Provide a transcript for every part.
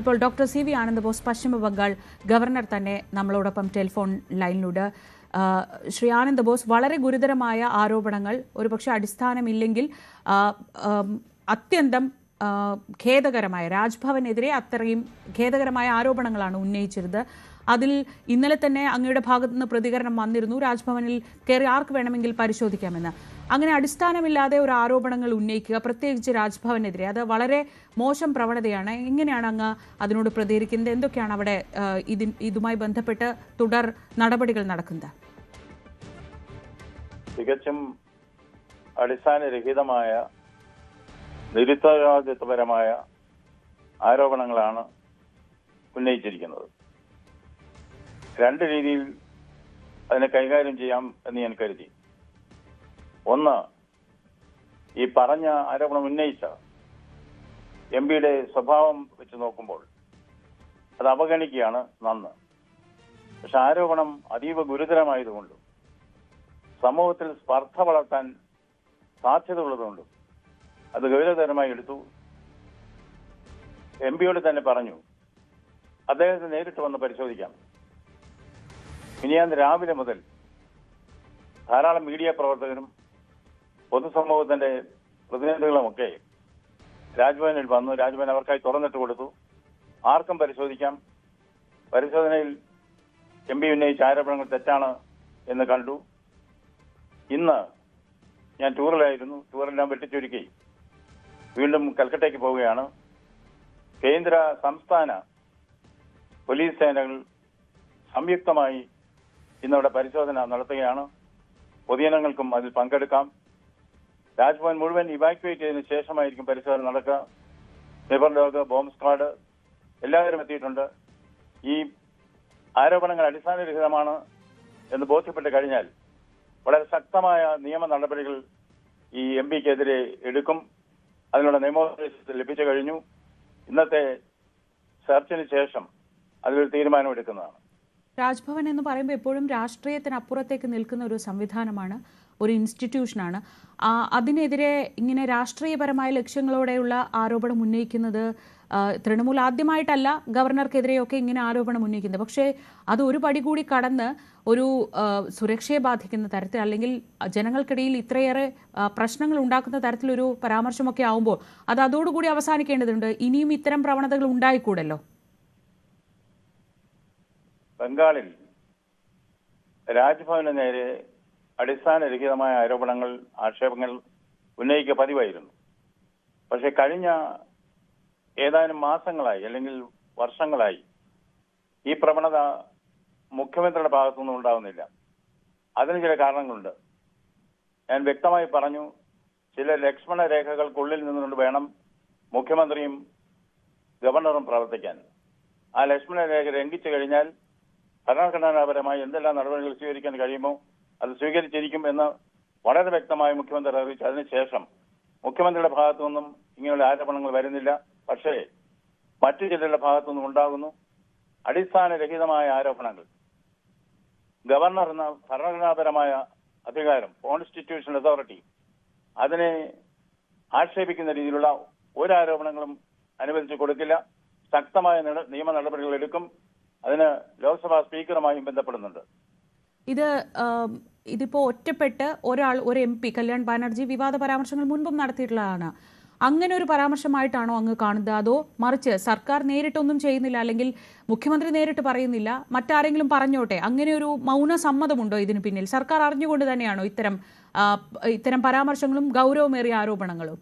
ഇപ്പോൾ doctor C V Ananda Bose പശ്ചിമ Bengal governor തന്നെ നമ്മളോടൊപ്പം ടെലിഫോൺ ലൈനിലൂടെ ശ്രീ ആനന്ദ് ബോസ് വളരെ ഗുരുതരമായ ആരോപണങ്ങൾ ഒരുപക്ഷെ അടിസ്ഥാനമില്ലെങ്കിൽ അത്യന്തം ഖേദകരമായ രാജ്ഭവനെതിരെ അത്രയും ഖേദകരമായ ആരോപണങ്ങളാണ് ഉന്നയിച്ചിരുന്നത്. അതിൽ ഇന്നലെ തന്നെ അങ്ങയുടെ ഭാഗത്തുനിന്ന് പ്രതികരണം വന്നിരുന്നു. രാജ്ഭവനിൽ കയറി ആർക്ക് വേണമെങ്കിൽ പരിശോധിക്കാമെന്ന്. അങ്ങനെ അടിസ്ഥാനമില്ലാതെ ഒരു ആരോപണങ്ങൾ ഉന്നയിക്കുക പ്രത്യേകിച്ച് രാജ്ഭവനെതിരെ. അത് വളരെ മോശം പ്രവണതയാണ്. എങ്ങനെയാണ് അങ്ങ് അതിനോട് പ്രതികരിക്കുന്നത്? എന്തൊക്കെയാണ് അവിടെ ഇതി ഇതുമായി ബന്ധപ്പെട്ട് തുടർ നടപടികൾ നടക്കുന്നത്? തികച്ചും അടിസ്ഥാനരഹിതമായ നിരുത്തരവാദിത്വപരമായ ആരോപണങ്ങളാണ് ഉന്നയിച്ചിരിക്കുന്നത്. രണ്ട് രീതിയിൽ അതിനെ കൈകാര്യം ചെയ്യാം എന്ന് ഞാൻ കരുതി. ഒന്ന് ഈ പറഞ്ഞ ആരോപണം ഉന്നയിച്ച എം പിയുടെ സ്വഭാവം വെച്ച് നോക്കുമ്പോൾ അത് അവഗണിക്കുകയാണ് നന്ന്. പക്ഷെ ആരോപണം അതീവ ഗുരുതരമായതുകൊണ്ടും സമൂഹത്തിൽ സ്പർദ്ധ വളർത്താൻ സാധ്യത ഉള്ളതുകൊണ്ടും അത് ഗൗരവതരമായി എടുത്തു. എം പിയോട് തന്നെ പറഞ്ഞു അദ്ദേഹത്തെ നേരിട്ട് വന്ന് പരിശോധിക്കാം. ഇനിയാന്ന് രാവിലെ മുതൽ ധാരാളം മീഡിയ പ്രവർത്തകരും പൊതുസമൂഹത്തിന്റെ പ്രതിനിധികളുമൊക്കെ രാജ്ഭവനിൽ വന്നു. രാജ്ഭവൻ അവർക്കായി തുറന്നിട്ട് കൊടുത്തു. ആർക്കും പരിശോധിക്കാം. പരിശോധനയിൽ എം പി ഉന്നയിച്ച ആരോപണങ്ങൾ തെറ്റാണ് എന്ന് കണ്ടു. ഇന്ന് ഞാൻ ടൂറിലായിരുന്നു. ടൂറെല്ലാം വെട്ടിച്ചുരുക്കി. വീണ്ടും കൽക്കട്ടയ്ക്ക് പോവുകയാണ്. കേന്ദ്ര സംസ്ഥാന പോലീസ് സേനകൾ സംയുക്തമായി ഇന്നവിടെ പരിശോധന നടത്തുകയാണ്. പൊതുജനങ്ങൾക്കും അതിൽ പങ്കെടുക്കാം. രാജ്ഭവൻ മുഴുവൻ ഇവാക്യുവേറ്റ് ചെയ്തതിനു ശേഷമായിരിക്കും പരിശോധന നടക്കുക. സൈബർ ഡോഗ് ബോംബ് സ്ക്വാഡ് എല്ലാവരും എത്തിയിട്ടുണ്ട്. ഈ ആരോപണങ്ങൾ അടിസ്ഥാനരഹിതമാണ് എന്ന് ബോധ്യപ്പെട്ട് കഴിഞ്ഞാൽ വളരെ ശക്തമായ നിയമ നടപടികൾ ഈ എം പിക്കെതിരെ എടുക്കും. അതിനുള്ള നിയമോപദേശം ലഭിച്ചു കഴിഞ്ഞു. ഇന്നത്തെ സെർച്ചിന് ശേഷം അതിലൊരു തീരുമാനം എടുക്കുന്നതാണ്. രാജ്ഭവൻ എന്ന് പറയുമ്പോൾ എപ്പോഴും രാഷ്ട്രീയത്തിന് അപ്പുറത്തേക്ക് നിൽക്കുന്ന ഒരു സംവിധാനമാണ്. ഒരു ഇൻസ്റ്റിറ്റ്യൂഷനാണ്. അതിനെതിരെ ഇങ്ങനെ രാഷ്ട്രീയപരമായ ലക്ഷ്യങ്ങളോടെയുള്ള ആരോപണം ഉന്നയിക്കുന്നത് തൃണമൂൽ ആദ്യമായിട്ടല്ല ഗവർണർക്കെതിരെയൊക്കെ ഇങ്ങനെ ആരോപണം ഉന്നയിക്കുന്നത്. പക്ഷേ അത് ഒരു പടി കൂടി കടന്ന് ഒരു സുരക്ഷയെ ബാധിക്കുന്ന തരത്തിൽ അല്ലെങ്കിൽ ജനങ്ങൾക്കിടയിൽ ഇത്രയേറെ പ്രശ്നങ്ങൾ ഉണ്ടാക്കുന്ന തരത്തിലൊരു പരാമർശമൊക്കെ ആവുമ്പോൾ അത് അതോടുകൂടി അവസാനിക്കേണ്ടതുണ്ട്. ഇനിയും ഇത്തരം പ്രവണതകൾ ഉണ്ടായിക്കൂടല്ലോ? ബംഗാളിൽ രാജ്ഭവന് നേരെ അടിസ്ഥാനരഹിതമായ ആരോപണങ്ങൾ ആക്ഷേപങ്ങൾ ഉന്നയിക്കുക പതിവായിരുന്നു. പക്ഷെ കഴിഞ്ഞ ഏതാനും മാസങ്ങളായി അല്ലെങ്കിൽ വർഷങ്ങളായി ഈ പ്രവണത മുഖ്യമന്ത്രിയുടെ ഭാഗത്തുനിന്നും ഉണ്ടാവുന്നില്ല. അതിന് ചില കാരണങ്ങളുണ്ട്. ഞാൻ വ്യക്തമായി പറഞ്ഞു ചില ലക്ഷ്മണ രേഖകൾക്കുള്ളിൽ നിന്നുകൊണ്ട് വേണം മുഖ്യമന്ത്രിയും ഗവർണറും പ്രവർത്തിക്കാൻ. ആ ലക്ഷ്മണ രേഖ ലംഘിച്ചു കഴിഞ്ഞാൽ ഭരണഘടനാപരമായി എന്തെല്ലാം നടപടികൾ സ്വീകരിക്കാൻ കഴിയുമോ അത് സ്വീകരിച്ചിരിക്കും എന്ന് വളരെ വ്യക്തമായി മുഖ്യമന്ത്രി അറിയിച്ചു. അതിനുശേഷം മുഖ്യമന്ത്രിയുടെ ഭാഗത്തു നിന്നും ഇങ്ങനെയുള്ള ആരോപണങ്ങൾ വരുന്നില്ല. പക്ഷേ മറ്റു ചിലരുടെ ഭാഗത്തു നിന്നും ഉണ്ടാകുന്നു. അടിസ്ഥാനരഹിതമായ ആരോപണങ്ങൾ. ഗവർണർ എന്ന ഭരണഘടനാപരമായ അധികാരം കോൺസ്റ്റിറ്റ്യൂഷണൽ അതോറിറ്റി അതിനെ ആക്ഷേപിക്കുന്ന രീതിയിലുള്ള ഒരു ആരോപണങ്ങളും അനുവദിച്ചു കൊടുക്കില്ല. ശക്തമായ നിയമ നടപടികൾ എടുക്കും. അതിന് ലോക്സഭാ സ്പീക്കറുമായും ബന്ധപ്പെടുന്നുണ്ട്. ഇത് ഇതിപ്പോൾ ഇതിപ്പോ ഒറ്റപ്പെട്ട് ഒരാൾ ഒരു എം പി കല്യാൺ ബാനർജി വിവാദ പരാമർശങ്ങൾ മുൻപും നടത്തിയിട്ടുള്ളതാണ്. അങ്ങനെ ഒരു പരാമർശമായിട്ടാണോ അങ്ങ് കാണുന്നത്? അതോ മറിച്ച് സർക്കാർ നേരിട്ടൊന്നും ചെയ്യുന്നില്ല അല്ലെങ്കിൽ മുഖ്യമന്ത്രി നേരിട്ട് പറയുന്നില്ല മറ്റാരെങ്കിലും പറഞ്ഞോട്ടെ? അങ്ങനെ ഒരു മൗന സമ്മതമുണ്ടോ ഇതിന് പിന്നിൽ? സർക്കാർ അറിഞ്ഞുകൊണ്ട് തന്നെയാണോ ഇത്തരം ഇത്തരം പരാമർശങ്ങളും ഗൗരവമേറിയ ആരോപണങ്ങളും?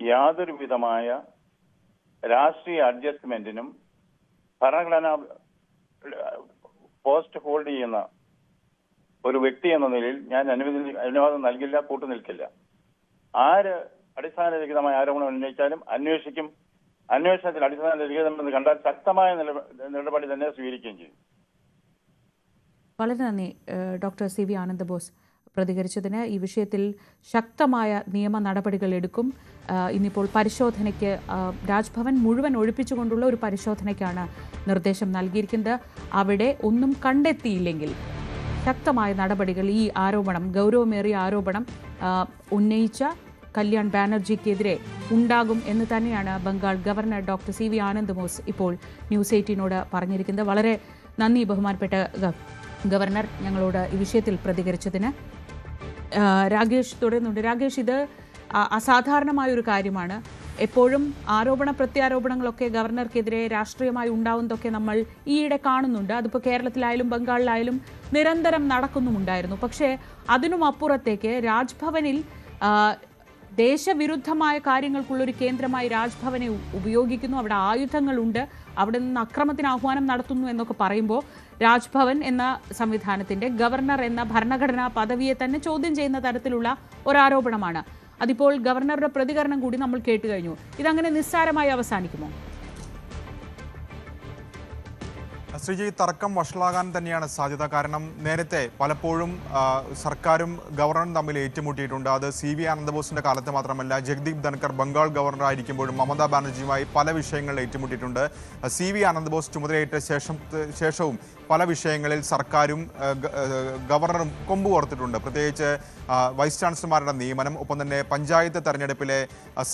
യാതൊരു വിധമായ രാഷ്ട്രീയ അഡ്ജസ്റ്റ്മെന്റിനും ഭരണഘടന പോസ്റ്റ് ഹോൾഡ് ചെയ്യുന്ന ഒരു വ്യക്തി എന്ന നിലയിൽ ഞാൻ അനുവദി അനുവാദം നൽകില്ല കൂട്ടുനിൽക്കില്ല ആര് അടിസ്ഥാനരഹിതമായ ആരോപണം ഉന്നയിച്ചാലും അന്വേഷിക്കും. അന്വേഷണത്തിൽ അടിസ്ഥാനരഹിതമെന്ന് കണ്ടാൽ ശക്തമായ നിലപാടി തന്നെ സ്വീകരിക്കുകയും ചെയ്യും. വളരെ നന്ദി ഡോക്ടർ സി വി ആനന്ദബോസ്. പ്രതികരിച്ചതിന് ഈ വിഷയത്തിൽ ശക്തമായ നിയമ നടപടികൾ എടുക്കും. ഇന്നിപ്പോൾ പരിശോധനയ്ക്ക് രാജ്ഭവൻ മുഴുവൻ ഒഴിപ്പിച്ചുകൊണ്ടുള്ള ഒരു പരിശോധനയ്ക്കാണ് നിർദ്ദേശം നൽകിയിരിക്കുന്നത്. അവിടെ ഒന്നും കണ്ടെത്തിയില്ലെങ്കിൽ ശക്തമായ നടപടികൾ ഈ ആരോപണം ഗൗരവമേറിയ ആരോപണം ഉന്നയിച്ച കല്യാൺ ബാനർജിക്കെതിരെ ഉണ്ടാകും എന്ന് തന്നെയാണ് Bengal governor doctor C V Anand Bose ഇപ്പോൾ ന്യൂസ് എയ്റ്റീനോട് പറഞ്ഞിരിക്കുന്നത്. വളരെ നന്ദി ബഹുമാനപ്പെട്ട ഗവർണർ ഞങ്ങളോട് ഈ വിഷയത്തിൽ പ്രതികരിച്ചതിന്. രാകേഷ് തുടരുന്നുണ്ട്. രാകേഷ് ഇത് അസാധാരണമായൊരു കാര്യമാണ്. എപ്പോഴും ആരോപണ പ്രത്യാരോപണങ്ങളൊക്കെ ഗവർണർക്കെതിരെ രാഷ്ട്രീയമായി ഉണ്ടാവുന്നതൊക്കെ നമ്മൾ ഈയിടെ കാണുന്നുണ്ട്. അതിപ്പോൾ കേരളത്തിലായാലും ബംഗാളിലായാലും നിരന്തരം നടക്കുന്നുമുണ്ടായിരുന്നു. പക്ഷേ അതിനും അപ്പുറത്തേക്ക് രാജ്ഭവനിൽ ദേശവിരുദ്ധമായ കാര്യങ്ങൾക്കുള്ളൊരു കേന്ദ്രമായി രാജ്ഭവനെ ഉപയോഗിക്കുന്നു. അവിടെ ആയുധങ്ങളുണ്ട്. അവിടെ നിന്ന് അക്രമത്തിന് ആഹ്വാനം നടത്തുന്നു എന്നൊക്കെ പറയുമ്പോൾ രാജ്ഭവൻ എന്ന സംവിധാനത്തിന്റെ ഗവർണർ എന്ന ഭരണഘടനാ പദവിയെ തന്നെ ചോദ്യം ചെയ്യുന്ന തരത്തിലുള്ള ഒരാരോപണമാണ്. അതിപ്പോൾ ഗവർണറുടെ പ്രതികരണം കൂടി നമ്മൾ കേട്ടുകഴിഞ്ഞു ഇതങ്ങനെ നിസ്സാരമായി അവസാനിക്കുമോ? ശ്രീജി തർക്കം വഷളാകാൻ തന്നെയാണ് സാധ്യത. കാരണം നേരത്തെ പലപ്പോഴും സർക്കാരും ഗവർണറും തമ്മിൽ ഏറ്റുമുട്ടിയിട്ടുണ്ട്. അത് സി വി ആനന്ദബോസിന്റെ കാലത്ത് മാത്രമല്ല ജഗ്ദീപ് ധൻകർ ബംഗാൾ ഗവർണർ ആയിരിക്കുമ്പോഴും മമതാ ബാനർജിയുമായി പല വിഷയങ്ങളിൽ ഏറ്റുമുട്ടിയിട്ടുണ്ട്. സി വി ആനന്ദബോസ് ചുമതലയേറ്റ ശേഷം ശേഷവും പല വിഷയങ്ങളിൽ സർക്കാരും ഗവർണറും കൊമ്പ് കോർത്തിട്ടുണ്ട്. പ്രത്യേകിച്ച് വൈസ് ചാൻസലർമാരുടെ നിയമനം ഒപ്പം തന്നെ പഞ്ചായത്ത് തെരഞ്ഞെടുപ്പിലെ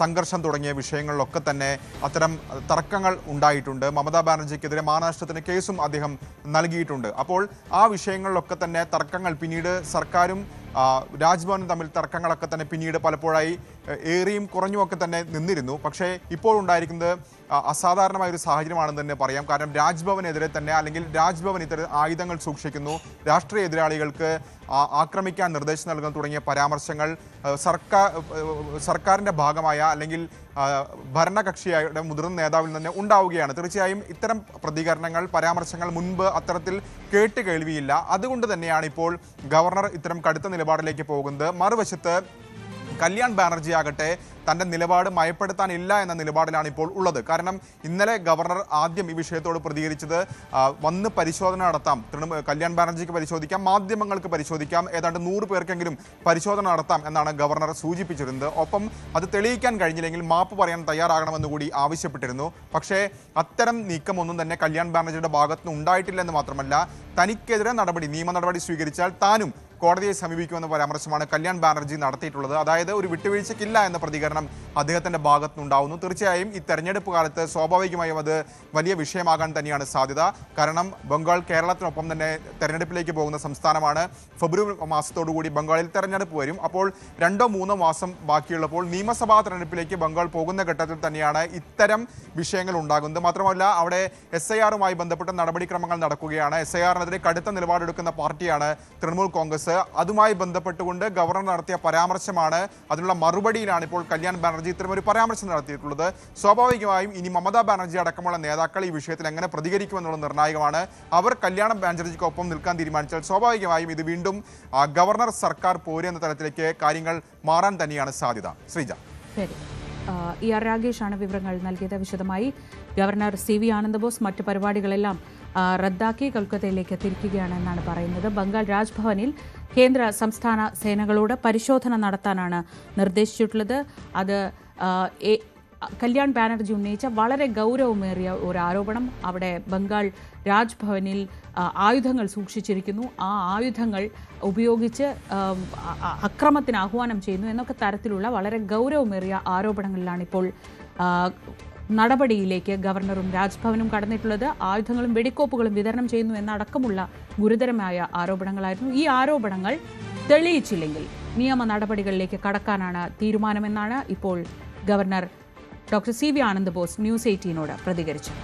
സംഘർഷം തുടങ്ങിയ വിഷയങ്ങളിലൊക്കെ തന്നെ അത്തരം തർക്കങ്ങൾ ഉണ്ടായിട്ടുണ്ട്. മമതാ ബാനർജിക്കെതിരെ മാനനഷ്ടത്തിന് കേസും അദ്ദേഹം നൽകിയിട്ടുണ്ട്. അപ്പോൾ ആ വിഷയങ്ങളിലൊക്കെ തന്നെ തർക്കങ്ങൾ പിന്നീട് സർക്കാരും രാജ്ഭവനും തമ്മിൽ തർക്കങ്ങളൊക്കെ തന്നെ പിന്നീട് പലപ്പോഴായി ഏറിയും കുറഞ്ഞുമൊക്കെ തന്നെ നിന്നിരുന്നു. പക്ഷേ ഇപ്പോൾ ഉണ്ടായിരിക്കുന്നത് അസാധാരണമായ ഒരു സാഹചര്യമാണെന്ന് തന്നെ പറയാം. കാരണം രാജ്ഭവനെതിരെ തന്നെ അല്ലെങ്കിൽ രാജ്ഭവൻ ഇത്തരം ആയുധങ്ങൾ സൂക്ഷിക്കുന്നു. രാഷ്ട്രീയ എതിരാളികൾക്ക് ആക്രമിക്കാൻ നിർദ്ദേശം നൽകുന്നു തുടങ്ങിയ പരാമർശങ്ങൾ സർക്കാർ സർക്കാരിന്റെ ഭാഗമായ അല്ലെങ്കിൽ ഭരണകക്ഷിയുടെ മുതിർന്ന നേതാവിൽ നിന്ന് ഉണ്ടാവുകയാണ്. തീർച്ചയായും ഇത്തരം പ്രതികരണങ്ങൾ പരാമർശങ്ങൾ മുൻപ് അത്തരത്തിൽ കേട്ട് കേൾവിയില്ല. അതുകൊണ്ട് തന്നെയാണ് ഇപ്പോൾ ഗവർണർ ഇത്തരം കടുത്ത നിലപാടിലേക്ക് പോകുന്നത്. മറുവശത്ത് കല്യാൺ ബാനർജി ആകട്ടെ തന്റെ നിലപാട് മയപ്പെടുത്താനില്ല എന്ന നിലപാടിലാണ് ഇപ്പോൾ ഉള്ളത്. കാരണം ഇന്നലെ ഗവർണർ ആദ്യം ഈ വിഷയത്തോട് പ്രതികരിച്ചത് വന്ന് പരിശോധന നടത്താം. തൃണമൂൽ കല്യാൺ ബാനർജിക്ക് പരിശോധിക്കാം മാധ്യമങ്ങൾക്ക് പരിശോധിക്കാം ഏതാണ്ട് നൂറ് പേർക്കെങ്കിലും പരിശോധന നടത്താം എന്നാണ് ഗവർണർ സൂചിപ്പിച്ചിരുന്നത്. ഒപ്പം അത് തെളിയിക്കാൻ കഴിഞ്ഞില്ലെങ്കിൽ മാപ്പ് പറയാൻ തയ്യാറാകണമെന്ന് കൂടി ആവശ്യപ്പെട്ടിരുന്നു. പക്ഷേ അത്തരം നീക്കമൊന്നും തന്നെ കല്യാൺ ബാനർജിയുടെ ഭാഗത്തുനിന്ന് ഉണ്ടായിട്ടില്ലെന്ന് മാത്രമല്ല തനിക്കെതിരെ നടപടി നിയമ നടപടി സ്വീകരിച്ചാൽ താനും കോടതിയെ സമീപിക്കുമെന്ന പരാമർശമാണ് കല്യാൺ ബാനർജി നടത്തിയിട്ടുള്ളത്. അതായത് ഒരു വിട്ടുവീഴ്ചയ്ക്കില്ല എന്ന പ്രതികരണം അദ്ദേഹത്തിന്റെ ഭാഗത്തുനിന്നുണ്ടാവുന്നു. തീർച്ചയായും ഈ തെരഞ്ഞെടുപ്പ് കാലത്ത് സ്വാഭാവികമായും അത് വലിയ വിഷയമാകാൻ തന്നെയാണ് സാധ്യത. കാരണം ബംഗാൾ കേരളത്തിനൊപ്പം തന്നെ തെരഞ്ഞെടുപ്പിലേക്ക് പോകുന്ന സംസ്ഥാനമാണ്. ഫെബ്രുവരി മാസത്തോടുകൂടി ബംഗാളിൽ തെരഞ്ഞെടുപ്പ് വരും. അപ്പോൾ രണ്ടോ മൂന്നോ മാസം ബാക്കിയുള്ളപ്പോൾ നിയമസഭാ തെരഞ്ഞെടുപ്പിലേക്ക് ബംഗാൾ പോകുന്ന ഘട്ടത്തിൽ തന്നെയാണ് ഇത്തരം വിഷയങ്ങൾ ഉണ്ടാകുന്നത്. മാത്രമല്ല അവിടെ എസ് ബന്ധപ്പെട്ട നടപടിക്രമങ്ങൾ നടക്കുകയാണ്. എസ് ഐ ആറിനെതിരെ കടുത്ത നിലപാടെടുക്കുന്ന പാർട്ടിയാണ് തൃണമൂൽ കോൺഗ്രസ്. അതുമായി ബന്ധപ്പെട്ടുകൊണ്ട് ഗവർണർ നടത്തിയ പരാമർശമാണ്. അതിനുള്ള മറുപടിയിലാണ് ഇപ്പോൾ കല്യാൺ ബാനർജി ഇത്തരം ഒരു പരാമർശം നടത്തിയിട്ടുള്ളത്. സ്വാഭാവികമായും ഇനി മമതാ ബാനർജി അടക്കമുള്ള നേതാക്കൾ ഈ വിഷയത്തിൽ എങ്ങനെ പ്രതികരിക്കുമെന്നുള്ള നിർണായകമാണ്. അവർ കല്യാണ ബാനർജിക്കൊപ്പം നിൽക്കാൻ തീരുമാനിച്ചാൽ സ്വാഭാവികമായും ഇത് വീണ്ടും ഗവർണർ സർക്കാർ പോരെന്ന തലത്തിലേക്ക് കാര്യങ്ങൾ മാറാൻ തന്നെയാണ് സാധ്യത. ശ്രീജ. ശരി. ഇ ആർ രാഗേഷാണ് വിവരങ്ങൾ നൽകിയത്. വിശദമായി ഗവർണർ സി വി ആനന്ദബോസ് മറ്റ് പരിപാടികളെല്ലാം റദ്ദാക്കി കൊൽക്കത്തയിലേക്ക് തിരിക്കുകയാണ് എന്നാണ് പറയുന്നത്. ബംഗാൾ രാജ്ഭവനിൽ കേന്ദ്ര സംസ്ഥാന സേനകളോട് പരിശോധന നടത്താനാണ് നിർദ്ദേശിച്ചിട്ടുള്ളത്. അത് കല്യാൺ ബാനർജി ഉന്നയിച്ച വളരെ ഗൗരവമേറിയ ഒരു ആരോപണം. അവിടെ ബംഗാൾ രാജ്ഭവനിൽ ആയുധങ്ങൾ സൂക്ഷിച്ചിരിക്കുന്നു. ആ ആയുധങ്ങൾ ഉപയോഗിച്ച് അക്രമത്തിന് ആഹ്വാനം ചെയ്യുന്നു എന്നൊക്കെ തരത്തിലുള്ള വളരെ ഗൗരവമേറിയ ആരോപണങ്ങളിലാണ് ഇപ്പോൾ നടപടിയിലേക്ക് ഗവർണറും രാജ്ഭവനും കടന്നിട്ടുള്ളത്. ആയുധങ്ങളും വെടിക്കോപ്പുകളും വിതരണം ചെയ്യുന്നു എന്നടക്കമുള്ള ഗുരുതരമായ ആരോപണങ്ങളായിരുന്നു. ഈ ആരോപണങ്ങൾ തെളിയിച്ചില്ലെങ്കിൽ നിയമ നടപടികളിലേക്ക് കടക്കാനാണ് തീരുമാനമെന്നാണ് ഇപ്പോൾ governor doctor C V Anand Bose news എയ്റ്റീനോട് പ്രതികരിച്ചത്.